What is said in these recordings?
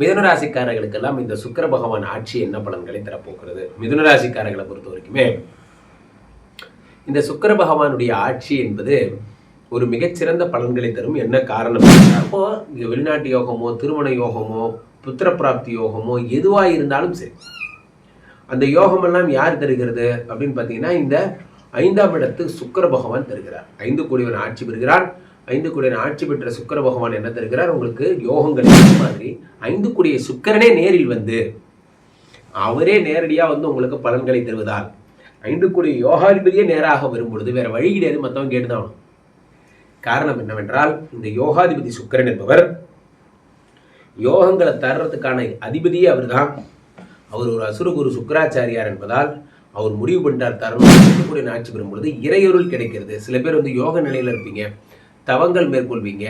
மிதுனராசிக்காரர்களுக்கெல்லாம் இந்த சுக்கர பகவான் ஆட்சி என்ன பலன்களை தரப்போகிறது? மிதுனராசிக்காரர்களை பொறுத்த வரைக்குமே இந்த சுக்கர பகவானுடைய ஆட்சி என்பது ஒரு மிகச்சிறந்த பலன்களை தரும். என்ன காரணம் அப்போ இங்க வெளிநாட்டு யோகமோ திருமண யோகமோ புத்திர பிராப்தி யோகமோ எதுவாக இருந்தாலும் சரி அந்த யோகமெல்லாம் யார் தருகிறது அப்படின்னு பார்த்தீங்கன்னா இந்த ஐந்தாம் இடத்து சுக்கர பகவான் தருகிறார். ஐந்து கோடிவன் ஆட்சி பெறுகிறார் ஐந்து குடியின் ஆட்சி பெற்ற சுக்கர பகவான் என்ன தருகிறார்? உங்களுக்கு யோகங்கள் மாதிரி. ஐந்து குடிய சுக்கரனே நேரில் வந்து அவரே நேரடியாக வந்து உங்களுக்கு பலன்களை தருவதால். ஐந்து கோடி யோகாதிபதியே நேராக வரும் பொழுது வேற வழி கிடையாது மற்றவங்க கேட்டுதான். காரணம் என்னவென்றால் இந்த யோகாதிபதி சுக்கரன் என்பவர் யோகங்களை தர்றதுக்கான அதிபதியே அவர்தான். அவர் ஒரு அசுரகுரு சுக்கராச்சாரியார் என்பதால் அவர் முடிவு பண்ணிட்டார் தரணும். கூட ஆட்சி பெறும் பொழுது இறையொருள் கிடைக்கிறது. சில பேர் வந்து யோக நிலையில இருப்பீங்க. தவங்கள் மேற்கொள்வீங்க.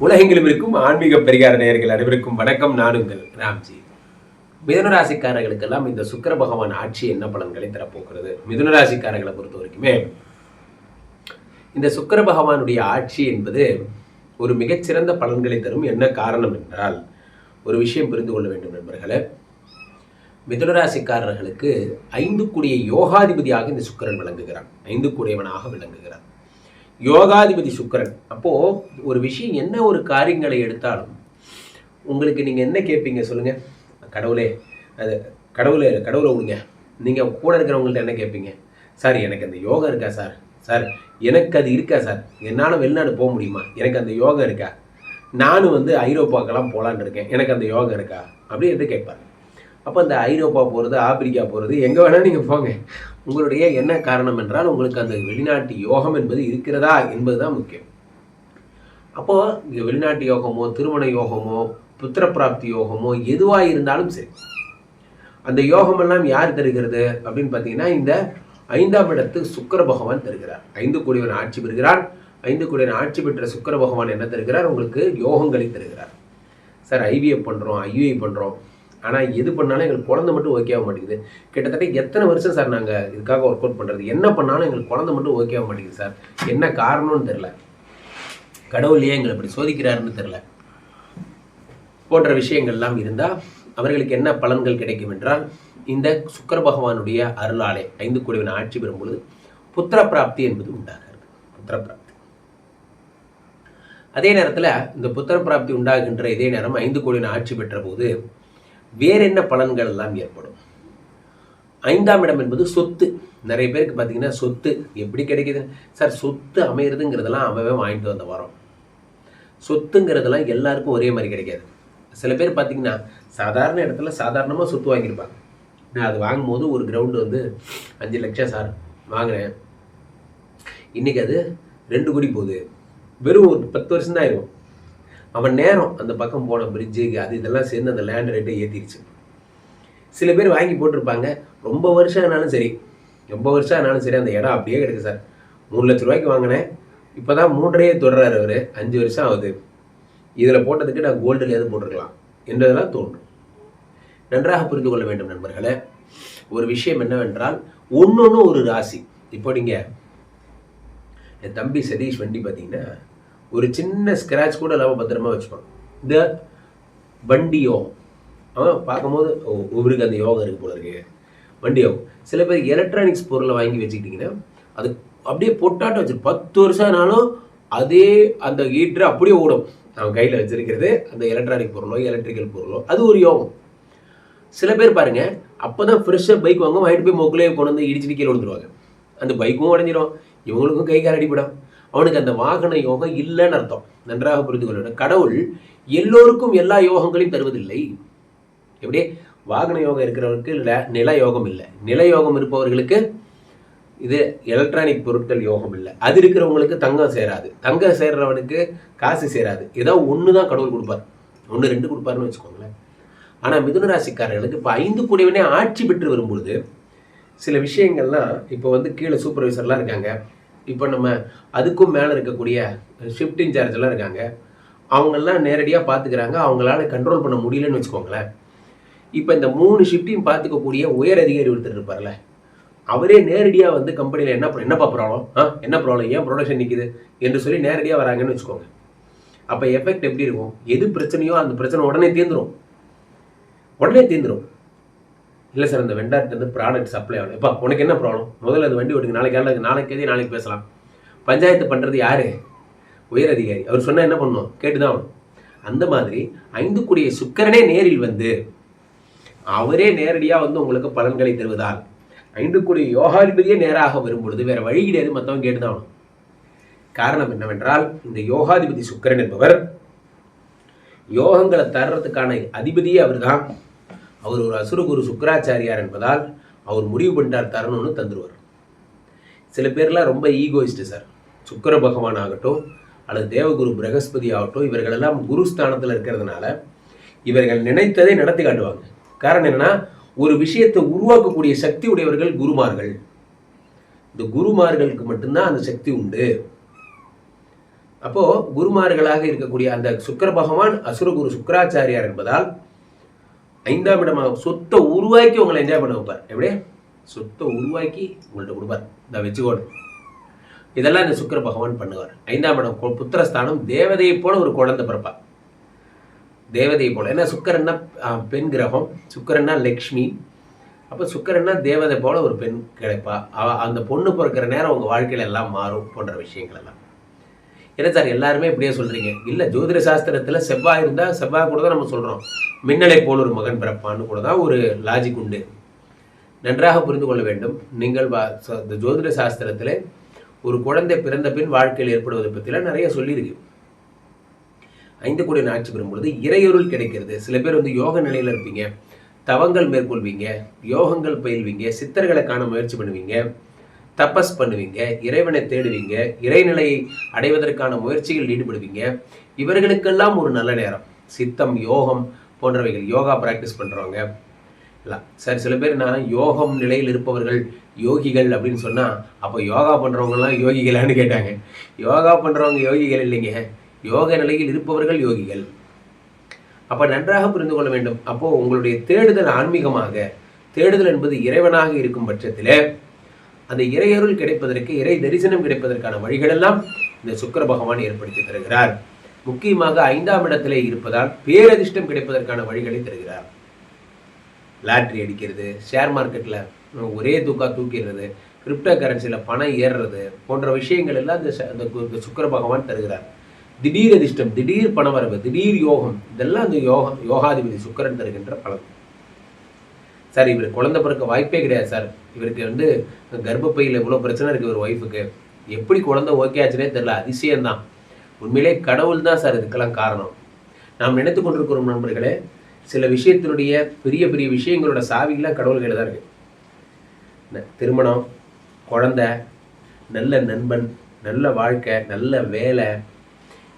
உலகெங்கிலும் இருக்கும் ஆன்மீக பரிகார நேயர்கள் அனைவருக்கும் வணக்கம். நானுங்கள் ராம்ஜி. மிதுனராசிக்காரர்களுக்கெல்லாம் இந்த சுக்கர பகவான் ஆட்சி என்ன பலன்களை தரப்போகிறது? மிதுனராசிக்காரர்களை பொறுத்த வரைக்குமே இந்த சுக்கர பகவானுடைய ஆட்சி என்பது ஒரு மிகச்சிறந்த பலன்களை தரும். என்ன காரணம் என்றால் ஒரு விஷயம் புரிந்து கொள்ள வேண்டும் நண்பர்களே. மிதுனராசிக்காரர்களுக்கு ஐந்து கூடிய யோகாதிபதியாக இந்த சுக்கிரன் விளங்குகிறான். ஐந்து கூடியவனாக விளங்குகிறான். யோகாதிபதி சுக்கிரன். அப்போ ஒரு விஷயம் என்ன ஒரு காரியங்களை எடுத்தாலும் உங்களுக்கு நீங்க என்ன கேட்பீங்க சொல்லுங்க. கடவுளே அது கடவுளே கடவுளை விடுங்க நீங்கள் கூட இருக்கிறவங்கள்ட்ட என்ன கேட்பீங்க சார் எனக்கு அந்த யோகா இருக்கா சார்? சார் எனக்கு அது இருக்கா சார்? என்னால் வெளிநாடு போக முடியுமா? எனக்கு அந்த யோகா இருக்கா? நானும் வந்து ஐரோப்பாக்கெல்லாம் போகலான்னு இருக்கேன். எனக்கு அந்த யோகா இருக்கா? அப்படின்னு கேட்பாரு கேட்பார். அப்போ இந்த ஐரோப்பா போகிறது ஆப்பிரிக்கா போகிறது எங்கே வேணால் நீங்கள் போங்க. உங்களுடைய என்ன காரணம் என்றால் உங்களுக்கு அந்த வெளிநாட்டு யோகம் என்பது இருக்கிறதா என்பது தான் முக்கியம். அப்போது இங்கே வெளிநாட்டு யோகமோ திருமண யோகமோ புத்திர பிராப்தி யோகமோ எதுவாக இருந்தாலும் சரி. அந்த யோகமெல்லாம் யார் தருகிறது அப்படின்னு பார்த்தீங்கன்னா இந்த ஐந்தாம் இடத்து சுக்கிர பகவான் தருகிறார். ஐந்து கோடிவன் ஆட்சி பெறுகிறார். ஐந்து கோடிவன் ஆட்சி பெற்ற சுக்கிர பகவான் என்ன தருகிறார்? உங்களுக்கு யோகங்களை தருகிறார். சார் ஐவிஎஃப் பண்ணுறோம் ஐயுஐ பண்ணுறோம் ஆனால் எது பண்ணாலும் எங்களுக்கு குழந்தை மட்டும் ஓகே ஆக மாட்டேங்குது. கிட்டத்தட்ட எத்தனை வருஷம் சார் நாங்கள் இதுக்காக ஒர்க் அவுட் பண்ணுறது என்ன பண்ணாலும் எங்களுக்கு குழந்தை மட்டும் ஓகே ஆக மாட்டேங்குது சார். என்ன காரணம்னு தெரில கடவுள் ஏன் எங்களை இப்படி சோதிக்கிறாருன்னு தெரில போன்ற விஷயங்கள்லாம் இருந்தால் அவர்களுக்கு என்ன பலன்கள் கிடைக்கும் என்றால் இந்த சுக்கர பகவானுடைய அருளாலே ஐந்து கோடிவன் ஆட்சி பெறும் பொழுது புத்திர பிராப்தி என்பது உண்டாகிறது. புத்திர பிராப்தி. அதே நேரத்தில் இந்த புத்திர பிராப்தி உண்டாகின்ற இதே நேரம் ஐந்து கோடிவன் ஆட்சி பெற்ற போது வேற என்ன பலன்கள் எல்லாம் ஏற்படும்? ஐந்தாம் இடம் என்பது சொத்து. நிறைய பேருக்கு பார்த்தீங்கன்னா சொத்து எப்படி கிடைக்குது? சார் சொத்து அமையிறதுங்கிறதெல்லாம் அவன் வாங்கிட்டு வந்த வரோம். சொத்துங்கிறதெல்லாம் எல்லாருக்கும் ஒரே மாதிரி கிடைக்காது. சில பேர் பார்த்தீங்கன்னா சாதாரண இடத்துல சாதாரணமாக சொத்து வாங்கியிருப்பாங்க. நான் அது வாங்கும்போது ஒரு கிரவுண்டு வந்து அஞ்சு லட்சம் சார் வாங்கினேன் இன்னைக்கு அது ரெண்டு கோடி போகுது. வெறும் ஒரு பத்து வருஷம் தான் ஆயிரும். அவன் நேரம் அந்த பக்கம் போன பிரிட்ஜு அது இதெல்லாம் சேர்ந்து அந்த லேண்ட் ரேட்டை ஏற்றிடுச்சு சில பேர் வாங்கி போட்டிருப்பாங்க. ரொம்ப வருஷம் ஆனாலும் சரி ரொம்ப வருஷம் ஆனாலும் சரி அந்த இடம் அப்படியே கிடக்கு சார். மூணு லட்ச ரூபாய்க்கு வாங்கினேன். இப்போ தான் மூன்றையே தொடர்றாரு அவர். அஞ்சு வருஷம் ஆகுது. இதில் போட்டதுக்கு நான் கோல்டுலையாவது போட்டிருக்கலாம் என்றதெல்லாம் தோன்றும். நன்றாக புரிந்து கொள்ள வேண்டும் நண்பர்களே ஒரு விஷயம் என்னவென்றால் ஒன்று ஒரு ராசி. இப்போ நீங்கள் என் தம்பி சதீஷ் வண்டி பார்த்தீங்கன்னா ஒரு சின்ன ஸ்க்ராட்ச் கூட இல்லாமல் பத்திரமா வச்சுப்பான். இந்த வண்டி யோகம் அவன் பார்க்கும்போது ஓ இவருக்கு அந்த யோகம் இருக்கு போல இருக்கு. வண்டி யோகம் சில பேர் எலக்ட்ரானிக்ஸ் பொருளை வாங்கி வச்சுக்கிட்டிங்கன்னா அது அப்படியே பொட்டாட்டம் வச்சு பத்து வருஷம் ஆனாலும் அதே அந்த ஹீட்ரு அப்படியே ஓடும். அவன் கையில் வச்சிருக்கிறது அந்த எலக்ட்ரானிக் பொருளோ எலக்ட்ரிக்கல் பொருளோ. அது ஒரு யோகம். சில பேர் பாருங்க அப்பதான் ஃப்ரெஷ்ஷாக பைக் வாங்க வாங்கிட்டு போய் மொக்கிலே கொண்டு வந்து இடிச்சிட்டு கீழே விழுந்துருவாங்க. அந்த பைக்கும் உடஞ்சிரும். இவங்களுக்கும் கை கால் அடிபடும். அவனுக்கு அந்த வாகன யோகம் இல்லைன்னு அர்த்தம். நன்றாக புரிந்து கொள்ள வேண்டும் கடவுள் எல்லோருக்கும் எல்லா யோகங்களையும் தருவதில்லை. எப்படியே? வாகன யோகம் இருக்கிறவருக்கு நில யோகம் இல்லை. நில யோகம் இருப்பவர்களுக்கு இது எலக்ட்ரானிக் பொருட்கள் யோகம் இல்லை. அது இருக்கிறவங்களுக்கு தங்கம் சேராது. தங்கம் சேர்றவனுக்கு காசு சேராது. ஏதோ ஒன்று தான் கடவுள் கொடுப்பார். ஒன்று ரெண்டு கொடுப்பாருன்னு வச்சுக்கோங்களேன். ஆனால் மிதுன ராசிக்காரர்களுக்கு இப்போ ஐந்து கூடியவனே ஆட்சி பெற்று வரும்பொழுது சில விஷயங்கள்லாம் இப்போ வந்து கீழே சூப்பர்வைசர்லாம் இருக்காங்க. இப்போ நம்ம அதுக்கும் மேலே இருக்கக்கூடிய ஷிஃப்ட் இன்சார்ஜெல்லாம் இருக்காங்க. அவங்கெல்லாம் நேரடியாக பார்த்துக்கிறாங்க அவங்களால கண்ட்ரோல் பண்ண முடியலன்னு வச்சுக்கோங்களேன். இப்போ இந்த மூணு ஷிஃப்டையும் பார்த்துக்கக்கூடிய உயர் அதிகாரி ஒருத்தர் இருப்பார்ல. அவரே நேரடியாக வந்து கம்பெனியில் என்ன பண்ண- என்னப்பா ப்ராப்ளம் ஆ என்ன ப்ராப்ளம் ஏன் ப்ரொடக்ஷன் நிற்கிது என்று சொல்லி நேரடியாக வராங்கன்னு வச்சுக்கோங்க. அப்போ எஃபெக்ட் எப்படி இருக்கும்? எது பிரச்சனையோ அந்த பிரச்சனை உடனே தீர்ந்துடும் உடனே தீர்ந்துடும் இல்லை சார் அந்த வெண்டார்ட்ட ப்ராடக்ட் சப்ளை ஆகணும். எப்பா உனக்கு என்ன ப்ராப்ளம் முதல்ல அது வண்டி ஓட்டுங்க. நாளைக்கு நாளைக்கு நாளைக்கு நாளைக்கு பேசலாம். பஞ்சாயத்து பண்ணுறது யார்? உயர் அதிகாரி அவர் சொன்னால் என்ன பண்ணணும் கேட்டுதான் ஆகணும். அந்த மாதிரி ஐந்து கூடிய சுக்கரனே நேரில் வந்து அவரே நேரடியாக வந்து உங்களுக்கு பலன்களை தருவதால் ஐந்து கூடிய யோகாதிபதியே நேராக வரும்பொழுது வேற வழி கிடையாது மற்றவங்க கேட்டுதான் காரணம் என்னவென்றால் இந்த யோகாதிபதி சுக்கிரன் என்பவர் யோகங்களை தர்றதுக்கான அதிபதியே அவர் தான் அவர் ஒரு அசுரகுரு சுக்கராச்சாரியார் என்பதால் அவர் முடிவு பண்ணிட்டார் தரணும்னு தந்துருவார். சில பேர்லாம் ரொம்ப ஈகோயிஸ்ட் சார் சுக்கர பகவான் ஆகட்டும் அல்லது தேவகுரு பிரகஸ்பதி ஆகட்டும் இவர்களெல்லாம் குருஸ்தானத்தில் இருக்கிறதுனால இவர்கள் நினைத்ததை நடத்தி காட்டுவாங்க. காரணம் என்னன்னா ஒரு விஷயத்தை உருவாக்கக்கூடிய சக்தி உடையவர்கள் குருமார்கள். இந்த குருமார்களுக்கு மட்டும்தான் அந்த சக்தி உண்டு. அப்போ குருமார்களாக இருக்கக்கூடிய அந்த சுக்கிர பகவான் அசுரகுரு சுக்கராச்சாரியார் என்பதால் ஐந்தாம் இடமாக சொத்தை உருவாக்கி உங்களை என்ஜாய் பண்ண வைப்பார். எப்படியே சொத்தை உருவாக்கி உங்கள்கிட்ட கொடுப்பார். இந்த வச்சுக்கோடு இதெல்லாம் இந்த சுக்கிர பகவான் பண்ணுவார். ஐந்தாம் இடம் புத்திரஸ்தானம் தேவதையை போல ஒரு குழந்தை பிறப்பார். தேவதையை போல். ஏன்னா சுக்கரன்னா பெண் கிரகம் சுக்கரன்னா லக்ஷ்மி. அப்போ சுக்கரன்னா தேவதை போல் ஒரு பெண் கிடைப்பா. அந்த பொண்ணு பிறக்கிற நேரம் உங்கள் வாழ்க்கையில் எல்லாம் மாறும் போன்ற விஷயங்கள் எல்லாம். என்ன சார் எல்லாருமே இப்படியே சொல்கிறீங்க இல்லை ஜோதிட சாஸ்திரத்தில் செவ்வாய் இருந்தால் செவ்வாய் கூட தான் நம்ம சொல்கிறோம் மின்னலை போல் ஒரு மகன் பிறப்பான்னு கூட தான் ஒரு லாஜிக் உண்டு. நன்றாக புரிந்து கொள்ள வேண்டும். நீங்கள் வா- இந்த ஜோதிட சாஸ்திரத்தில் ஒரு குழந்தை பிறந்த பின் வாழ்க்கையில் ஏற்படுவதை பற்றிலாம் நிறைய சொல்லியிருக்கு. ஐந்து கோடி ஆட்சி பெறும் பொழுது இறையொருள் கிடைக்கிறது. சில பேர் வந்து யோக நிலையில் இருப்பீங்க. தவங்கள் மேற்கொள்வீங்க. யோகங்கள் பயில்வீங்க. சித்தர்களை காண முயற்சி பண்ணுவீங்க. தபஸ் பண்ணுவீங்க. இறைவனை தேடுவீங்க. இறைநிலையை அடைவதற்கான முயற்சிகளில் ஈடுபடுவீங்க. இவர்களுக்கெல்லாம் ஒரு நல்ல நேரம். சித்தம் யோகம் போன்றவைகள். யோகா ப்ராக்டிஸ் பண்ணுறவங்க இல்லை. சார் சில பேர் நான் யோகம் நிலையில் இருப்பவர்கள் யோகிகள் அப்படின்னு சொன்னால் அப்போ யோகா பண்ணுறவங்கலாம் யோகிகளான்னு கேட்டாங்க. யோகா பண்ணுறவங்க யோகிகள் இல்லைங்க. யோக நிலையில் இருப்பவர்கள் யோகிகள். அப்போ நன்றாக புரிந்து கொள்ள வேண்டும். அப்போ உங்களுடைய தேடுதல் ஆன்மீகமாக தேடுதல் என்பது இறைவனாக இருக்கும் பட்சத்திலே அந்த இறையருள் கிடைப்பதற்கு இறை தரிசனம் கிடைப்பதற்கான வழிகளெல்லாம் இந்த சுக்கிர பகவான் ஏற்படுத்தி தருகிறார். முக்கியமாக ஐந்தாம் இடத்திலே இருப்பதால் பேரதிர்ஷ்டம் கிடைப்பதற்கான வழிகளை தருகிறார். லாட்ரி அடிக்கிறது ஷேர் மார்க்கெட்டில் ஒரே தூக்கா தூக்கிடுறது கிரிப்டோ கரன்சியில் பணம் ஏறுறது போன்ற விஷயங்கள் எல்லாம் இந்த ச- கு- இந்த சுக்கிர பகவான் தருகிறார். திடீர் அதிர்ஷ்டம் திடீர் பணவரவு திடீர் யோகம் இதெல்லாம் அந்த யோகம் யோகாதிபதி சுக்கரன் தருகின்ற பலன். சார் இவர் குழந்தை பிறக்க வாய்ப்பே கிடையாது சார். இவருக்கு வந்து கர்ப்பப்பையில் இவ்வளோ பிரச்சனை இருக்குது ஒரு ஒய்ஃபுக்கு எப்படி குழந்தை ஓகே ஆச்சுனே தெரில அதிசயம்தான். உண்மையிலே கடவுள் தான் சார் இதுக்கெல்லாம் காரணம். நாம் நினைத்து கொண்டிருக்கிறோம் நண்பர்களே சில விஷயத்தினுடைய பெரிய பெரிய விஷயங்களோட சாவிகளாக கடவுள் கையில் தான் இருக்குது திருமணம் குழந்த நல்ல நண்பன் நல்ல வாழ்க்கை நல்ல வேலை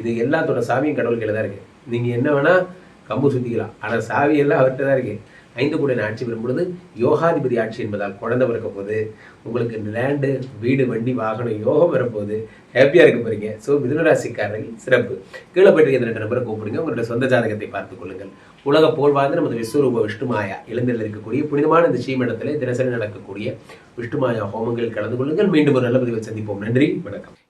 இது எல்லாத்தோட சாவியும் கடவுள் கையில் தான் இருக்குது நீங்கள் என்ன வேணால் கம்பு சுற்றிக்கலாம் ஆனால் சாவி எல்லாம் அவர்கிட்ட தான் இருக்குது ஐந்து கூட ஆட்சி பெறும் பொழுது யோகாதிபதி ஆட்சி என்பதால் குழந்தை பிறக்க போகுது. உங்களுக்கு லேண்டு வீடு வண்டி வாகனம் யோகம் வரப்போகுது ஹாப்பியாக இருக்க போகிறீங்க ஸோ மிதுனராசிக்காரர்கள் சிறப்பு. கீழே போயிட்டு இருக்க ரெண்டு நம்பரை கூப்பிடுங்க. உங்களுடைய சொந்த ஜாதகத்தை பார்த்துக் கொள்ளுங்கள். உலக போல் வாழ்ந்து நமது விஸ்வரூப விஷ்ணுமாயா இளைஞரில் இருக்கக்கூடிய புனிதமான இந்த ஸ்ரீமடத்திலே தினசரி நடக்கக்கூடிய விஷ்ணுமாயா ஹோமங்களில் கலந்து கொள்ளுங்கள். மீண்டும் ஒரு நல்ல பதிவை சந்திப்போம். நன்றி. வணக்கம்.